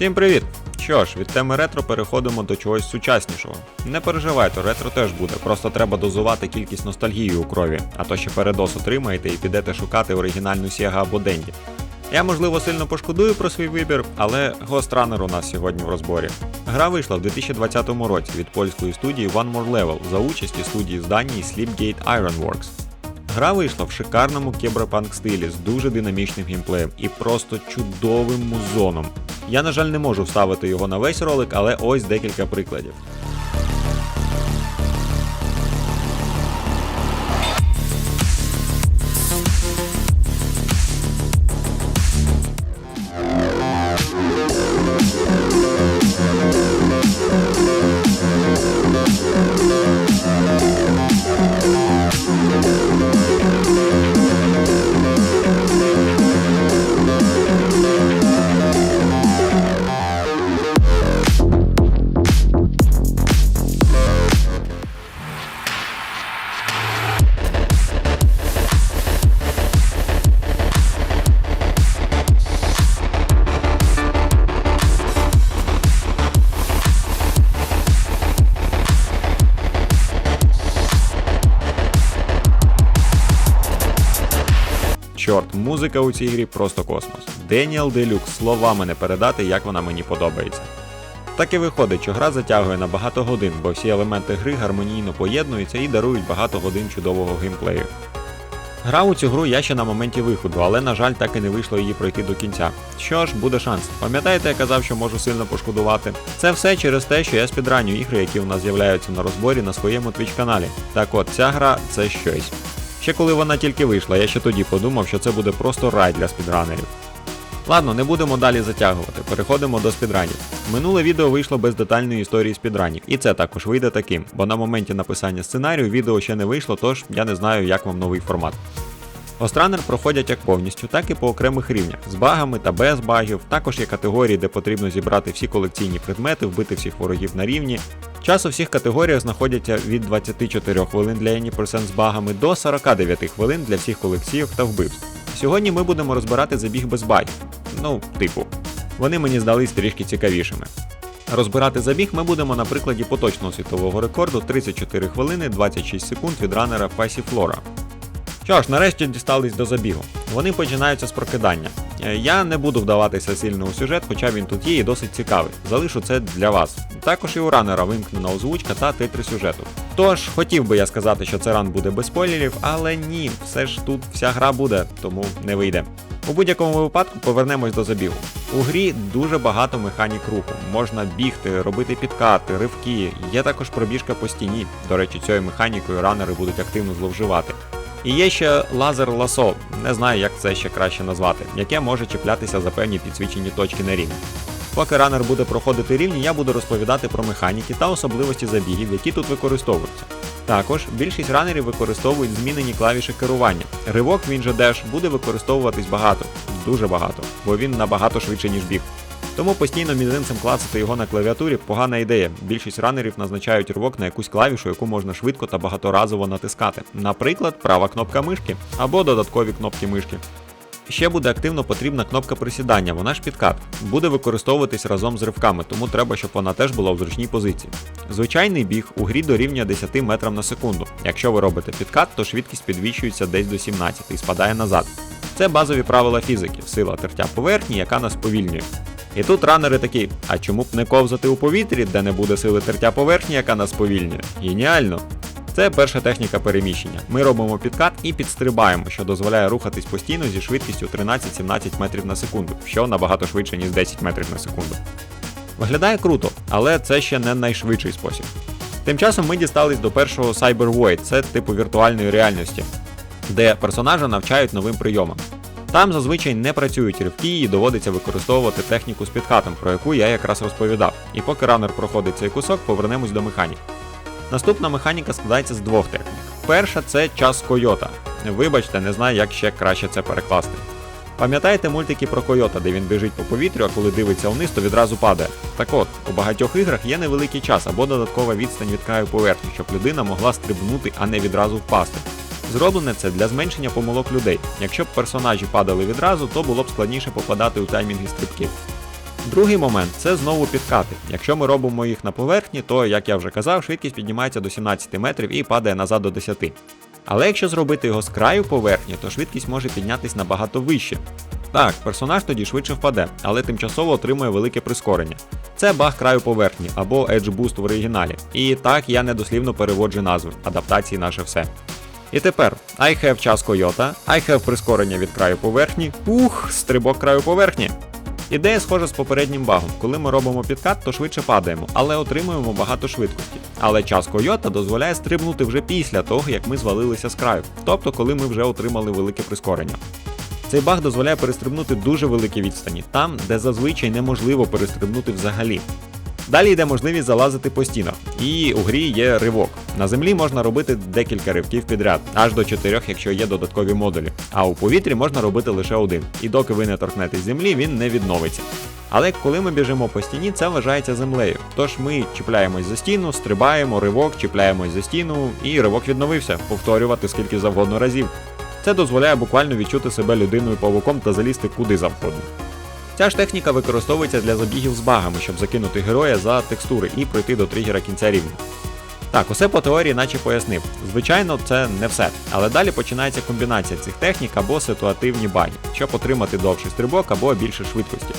Всім привіт! Що ж, від теми ретро переходимо до чогось сучаснішого. Не переживайте, ретро теж буде, просто треба дозувати кількість ностальгії у крові, а то ще передос отримаєте і підете шукати оригінальну Sega або Денді. Я, можливо, сильно пошкодую про свій вибір, але Runner у нас сьогодні в розборі. Гра вийшла в 2020 році від польської студії One More Level за участі студії з Данії Sleepgate Ironworks. Гра вийшла в шикарному кіберпанк стилі з дуже динамічним геймплеєм і просто чудовим музоном. Я, на жаль, не можу вставити його на весь ролик, але ось декілька прикладів. Музика у цій грі просто космос. Деніел Делюкс словами не передати, як вона мені подобається. Так і виходить, що гра затягує на багато годин, бо всі елементи гри гармонійно поєднуються і дарують багато годин чудового геймплею. Грав у цю гру я ще на моменті виходу, але на жаль так і не вийшло її пройти до кінця. Що ж, буде шанс. Пам'ятаєте, я казав, що можу сильно пошкодувати? Це все через те, що я спідраню ігри, які у нас з'являються на розборі на своєму твіч каналі. Так от, ця гра це щось. Ще коли вона тільки вийшла, я ще тоді подумав, що це буде просто рай для спідранерів. Ладно, не будемо далі затягувати, переходимо до спідранів. Минуле відео вийшло без детальної історії спідранів, і це також вийде таким, бо на моменті написання сценарію відео ще не вийшло, тож я не знаю, як вам новий формат. Остранер проходять як повністю, так і по окремих рівнях, з багами та без багів. Також є категорії, де потрібно зібрати всі колекційні предмети, вбити всіх ворогів на рівні. Час у всіх категоріях знаходяться від 24 хвилин для Any% з багами до 49 хвилин для всіх колекційок та вбивств. Сьогодні ми будемо розбирати забіг без багів. Ну, типу. Вони мені здались трішки цікавішими. Розбирати забіг ми будемо на прикладі поточного світового рекорду 34 хвилини 26 секунд від ранера Пасіфлора. Що ж, нарешті дістались до забігу. Вони починаються з прокидання. Е, Я не буду вдаватися сильно у сюжет, хоча він тут є і досить цікавий. Залишу це для вас. Також і у ранера вимкнена озвучка та титри сюжету. Тож, хотів би я сказати, що це ран буде без спойлерів, але ні, все ж тут вся гра буде, тому не вийде. У будь-якому випадку повернемось до забігу. У грі дуже багато механік руху. Можна бігти, робити підкати, ривки. Є також пробіжка по стіні. До речі, цією механікою ранери будуть активно зловживати. І є ще лазер ласо, не знаю, як це ще краще назвати, яке може чіплятися за певні підсвічені точки на рівні. Поки ранер буде проходити рівні, я буду розповідати про механіки та особливості забігів, які тут використовуються. Також більшість ранерів використовують змінені клавіші керування. Ривок він же Dash буде використовуватись багато, дуже багато, бо він набагато швидше, ніж біг. Тому постійно мізинцем клацати його на клавіатурі погана ідея. Більшість ранерів назначають ривок на якусь клавішу, яку можна швидко та багаторазово натискати. Наприклад, права кнопка мишки або додаткові кнопки мишки. Ще буде активно потрібна кнопка присідання, вона ж підкат. Буде використовуватись разом з ривками, тому треба, щоб вона теж була в зручній позиції. Звичайний біг у грі дорівнює 10 метрам на секунду. Якщо ви робите підкат, то швидкість підвищується десь до 17 і спадає назад. Це базові правила фізики, сила тертя поверхні, яка нас повільнює. І тут ранери такі, а чому б не ковзати у повітрі, де не буде сили тертя поверхні, яка нас повільнює? Геніально! Це перша техніка переміщення. Ми робимо підкат і підстрибаємо, що дозволяє рухатись постійно зі швидкістю 13-17 метрів на секунду, що набагато швидше, ніж 10 метрів на секунду. Виглядає круто, але це ще не найшвидший спосіб. Тим часом ми дістались до першого Cyber Void, це типу віртуальної реальності, де персонажа навчають новим прийомам. Там зазвичай не працюють ривки і доводиться використовувати техніку з підкатом, про яку я якраз розповідав. І поки ранер проходить цей кусок, повернемось до механік. Наступна механіка складається з двох технік. Перша це час койота. Вибачте, не знаю, як ще краще це перекласти. Пам'ятаєте мультики про койота, де він біжить по повітрю, а коли дивиться вниз, то відразу падає. Так от, у багатьох іграх є невеликий час або додаткова відстань від краю поверхні, щоб людина могла стрибнути, а не відразу впасти. Зроблене це для зменшення помилок людей. Якщо б персонажі падали відразу, то було б складніше попадати у таймінги стрибків. Другий момент це знову підкати. Якщо ми робимо їх на поверхні, то, як я вже казав, швидкість піднімається до 17 метрів і падає назад до 10. Але якщо зробити його з краю поверхні, то швидкість може піднятись набагато вище. Так, персонаж тоді швидше впаде, але тимчасово отримує велике прискорення. Це баг краю поверхні або Edge Boost в оригіналі. І так я недослівно переводжу назви, адаптації наше все. І тепер I have час койота, I have прискорення від краю поверхні, ух, стрибок краю поверхні. Ідея схожа з попереднім багом. Коли ми робимо підкат, то швидше падаємо, але отримуємо багато швидкості. Але час койота дозволяє стрибнути вже після того, як ми звалилися з краю, тобто коли ми вже отримали велике прискорення. Цей баг дозволяє перестрибнути дуже великі відстані, там, де зазвичай неможливо перестрибнути взагалі. Далі йде можливість залазити по стінах, і у грі є ривок. На землі можна робити декілька ривків підряд, аж до чотирьох, якщо є додаткові модулі. А у повітрі можна робити лише один, і доки ви не торкнетесь землі, він не відновиться. Але коли ми біжимо по стіні, це вважається землею. Тож ми чіпляємось за стіну, стрибаємо, ривок, чіпляємось за стіну, і ривок відновився, повторювати скільки завгодно разів. Це дозволяє буквально відчути себе людиною павуком та залізти куди завгодно. Ця ж техніка використовується для забігів з багами, щоб закинути героя за текстури і пройти до тригера кінця рівня. Так, усе по теорії, наче пояснив. Звичайно, це не все, але далі починається комбінація цих технік або ситуативні баги, щоб отримати довший стрибок або більше швидкості.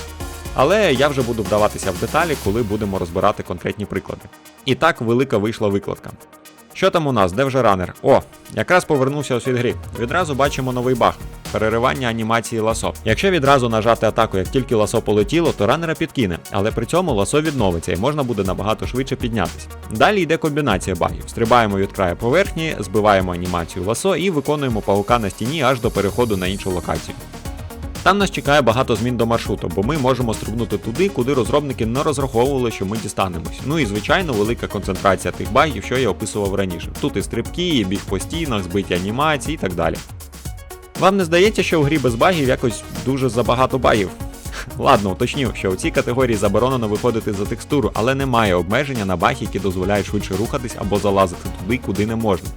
Але я вже буду вдаватися в деталі, коли будемо розбирати конкретні приклади. І так велика вийшла викладка. Що там у нас? Де вже ранер? О, якраз повернувся у світ гри. Відразу бачимо новий баг. Переривання анімації ласо. Якщо відразу нажати атаку, як тільки ласо полетіло, то ранера підкине, але при цьому ласо відновиться і можна буде набагато швидше піднятися. Далі йде комбінація багів. Стрибаємо від краю поверхні, збиваємо анімацію ласо і виконуємо паука на стіні аж до переходу на іншу локацію. Там нас чекає багато змін до маршруту, бо ми можемо стрибнути туди, куди розробники не розраховували, що ми дістанемось. Ну і звичайно, велика концентрація тих багів, що я описував раніше. Тут і стрибки, і біг по стінах, збиті анімації і так далі. Вам не здається, що у грі без багів якось дуже забагато багів? Ладно, уточню, що у цій категорії заборонено виходити за текстуру, але немає обмеження на баг, які дозволяють швидше рухатись або залазити туди, куди не можна.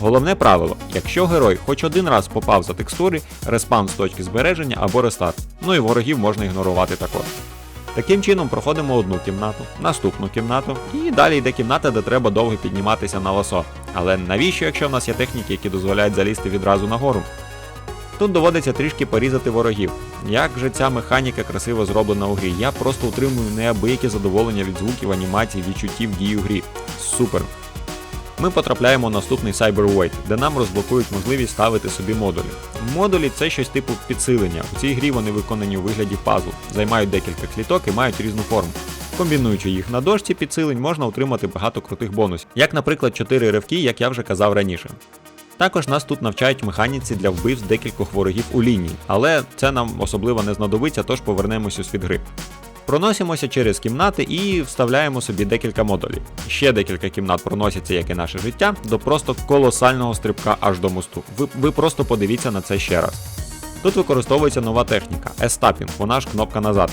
Головне правило: якщо герой хоч один раз попав за текстури, респаун з точки збереження або рестарт. Ну і ворогів можна ігнорувати також. Таким чином проходимо одну кімнату, наступну кімнату, і далі йде кімната, де треба довго підніматися на ласо. Але навіщо, якщо в нас є техніки, які дозволяють залізти відразу нагору? Тут доводиться трішки порізати ворогів. Як же ця механіка красиво зроблена у грі? Я просто утримую неабияке задоволення від звуків, анімацій, відчуттів дій у грі. Супер! Ми потрапляємо у наступний Cyber Void, де нам розблокують можливість ставити собі модулі. Модулі це щось типу підсилення. У цій грі вони виконані у вигляді пазлу, займають декілька кліток і мають різну форму. Комбінуючи їх на дошці підсилень, можна отримати багато крутих бонусів, як, наприклад, 4 ривки, як я вже казав раніше. Також нас тут навчають механіці для вбивств декількох ворогів у лінії, але це нам особливо не знадобиться, тож повернемось у світ гри. Проносимося через кімнати і вставляємо собі декілька модулів. Ще декілька кімнат проносяться, як і наше життя, до просто колосального стрибка аж до мосту. Ви, ви просто подивіться на це ще раз. Тут використовується нова техніка S-Tapping, вона ж кнопка назад.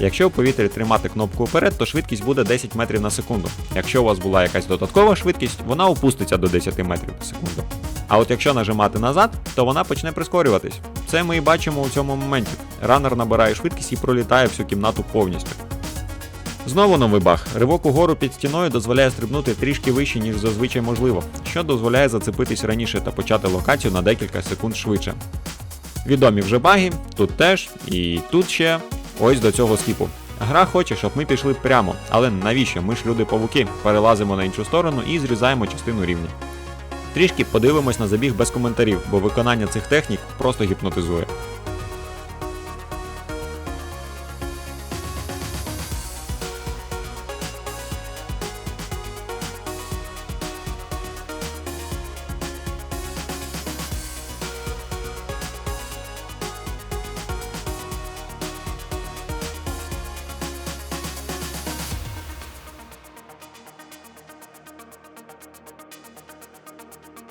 Якщо в повітрі тримати кнопку вперед, то швидкість буде 10 метрів на секунду. Якщо у вас була якась додаткова швидкість, вона опуститься до 10 метрів на секунду. А от якщо нажимати назад, то вона почне прискорюватись. Це ми і бачимо у цьому моменті. Ранер набирає швидкість і пролітає всю кімнату повністю. Знову новий баг. Ривок угору під стіною дозволяє стрибнути трішки вище, ніж зазвичай можливо, що дозволяє зацепитись раніше та почати локацію на декілька секунд швидше. Відомі вже баги, тут теж, і тут ще. Ось до цього скіпу. Гра хоче, щоб ми пішли прямо, але навіщо? Ми ж люди-павуки, перелазимо на іншу сторону і зрізаємо частину рівня. Трішки подивимось на забіг без коментарів, бо виконання цих технік просто гіпнотизує.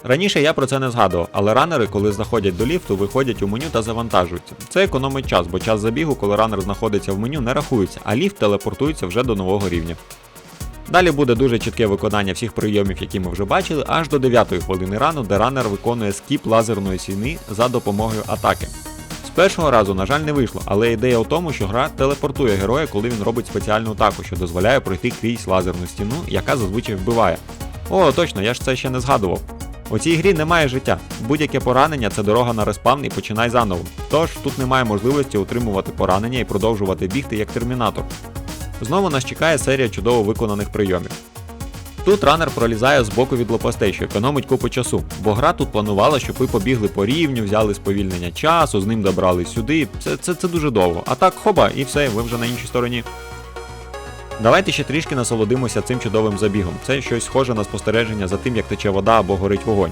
Раніше я про це не згадував, але ранери, коли заходять до ліфту, виходять у меню та завантажуються. Це економить час, бо час забігу, коли ранер знаходиться в меню, не рахується, а ліфт телепортується вже до нового рівня. Далі буде дуже чітке виконання всіх прийомів, які ми вже бачили, аж до 9 хвилини рану, де ранер виконує скіп лазерної сіни за допомогою атаки. З першого разу, на жаль, не вийшло, але ідея в тому, що гра телепортує героя, коли він робить спеціальну атаку, що дозволяє пройти крізь лазерну стіну, яка зазвичай вбиває. О, точно, я ж це ще не згадував. У цій грі немає життя. Будь-яке поранення це дорога на респавн і починай заново. Тож тут немає можливості утримувати поранення і продовжувати бігти як термінатор. Знову нас чекає серія чудово виконаних прийомів. Тут ранер пролізає з боку від лопастей, що економить купу часу, бо гра тут планувала, щоб ви побігли по рівню, взяли сповільнення часу, з ним добрались сюди. Це, це, це дуже довго. А так, хоба, і все, ви вже на іншій стороні. Давайте ще трішки насолодимося цим чудовим забігом. Це щось схоже на спостереження за тим, як тече вода або горить вогонь.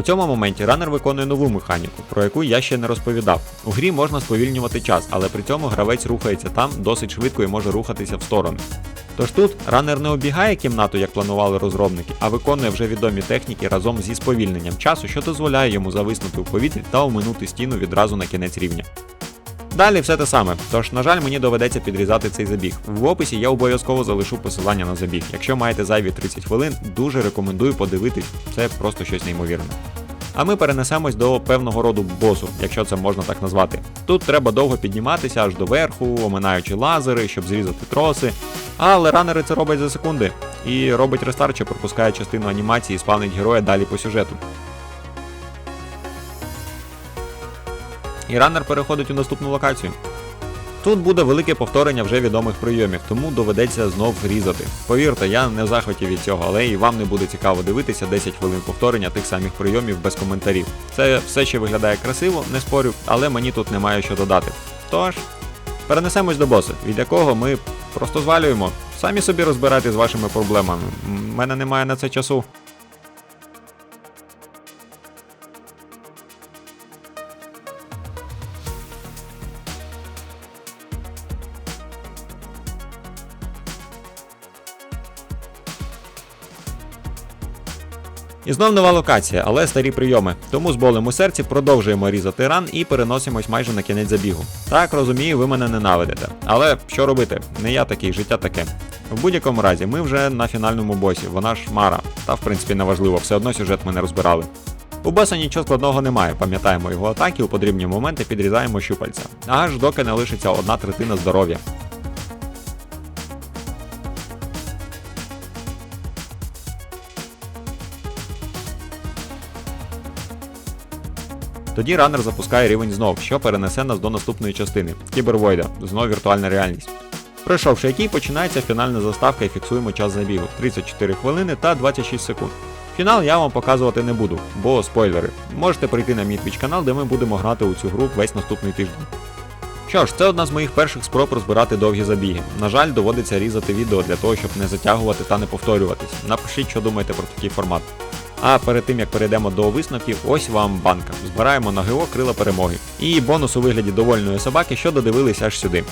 У цьому моменті ранер виконує нову механіку, про яку я ще не розповідав. У грі можна сповільнювати час, але при цьому гравець рухається там досить швидко і може рухатися в сторони. Тож тут ранер не обігає кімнату, як планували розробники, а виконує вже відомі техніки разом зі сповільненням часу, що дозволяє йому зависнути у повітрі та оминути стіну відразу на кінець рівня. Далі все те саме, тож, на жаль, мені доведеться підрізати цей забіг. В описі я обов'язково залишу посилання на забіг. Якщо маєте зайві 30 хвилин, дуже рекомендую подивитись, це просто щось неймовірне. А ми перенесемось до певного роду босу, якщо це можна так назвати. Тут треба довго підніматися аж до верху, оминаючи лазери, щоб зрізати троси. Але ранери це роблять за секунди. І робить рестарт, що пропускає частину анімації і спавнить героя далі по сюжету. І ранер переходить у наступну локацію. Тут буде велике повторення вже відомих прийомів, тому доведеться знов різати. Повірте, я не в захваті від цього, але і вам не буде цікаво дивитися 10 хвилин повторення тих самих прийомів без коментарів. Це все ще виглядає красиво, не спорю, але мені тут немає що додати. Тож, перенесемось до боса, від якого ми просто звалюємо. Самі собі розбирайте з вашими проблемами. У мене немає на це часу. І знов нова локація, але старі прийоми. Тому з болем у серці продовжуємо різати ран і переносимось майже на кінець забігу. Так розумію, ви мене ненавидите. Але що робити? Не я такий, життя таке. В будь-якому разі, ми вже на фінальному босі, вона ж Мара. Та в принципі не важливо, все одно сюжет ми не розбирали. У боса нічого складного немає, пам'ятаємо його атаки, у потрібні моменти підрізаємо щупальця. Аж доки не лишиться одна третина здоров'я. Тоді ранер запускає рівень знов, що перенесе нас до наступної частини Кібервойда, знов віртуальна реальність. Пройшовши який, починається фінальна заставка і фіксуємо час забігу 34 хвилини та 26 секунд. Фінал я вам показувати не буду, бо спойлери. Можете прийти на мій Twitch канал, де ми будемо грати у цю гру весь наступний тиждень. Що ж, це одна з моїх перших спроб розбирати довгі забіги. На жаль, доводиться різати відео для того, щоб не затягувати та не повторюватись. Напишіть, що думаєте про такий формат. А перед тим як перейдемо до висновків, ось вам банка. Збираємо на ГО крила перемоги. І бонус у вигляді довольної собаки, що додивились аж сюди.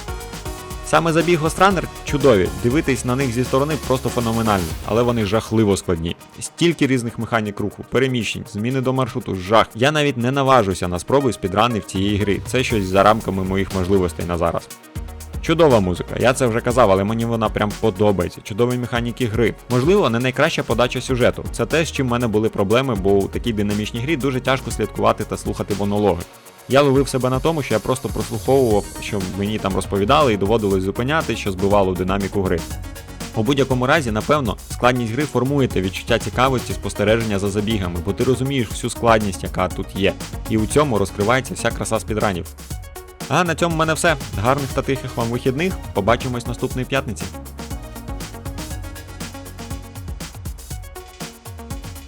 Саме забіг Гостранер чудові, дивитись на них зі сторони просто феноменально, але вони жахливо складні. Стільки різних механік руху, переміщень, зміни до маршруту, жах. Я навіть не наважуся на спроби спідранів цієї гри. Це щось за рамками моїх можливостей на зараз. Чудова музика, я це вже казав, але мені вона прям подобається. Чудові механіки гри. Можливо, не найкраща подача сюжету. Це те, з чим в мене були проблеми, бо у такій динамічній грі дуже тяжко слідкувати та слухати монологи. Я ловив себе на тому, що я просто прослуховував, що мені там розповідали, і доводилось зупиняти, що збивало динаміку гри. У будь-якому разі, напевно, складність гри формує те відчуття цікавості спостереження за забігами, бо ти розумієш всю складність, яка тут є. І у цьому розкривається вся краса спідранів. А на цьому в мене все. Гарних та тихих вам вихідних. Побачимось наступної п'ятниці.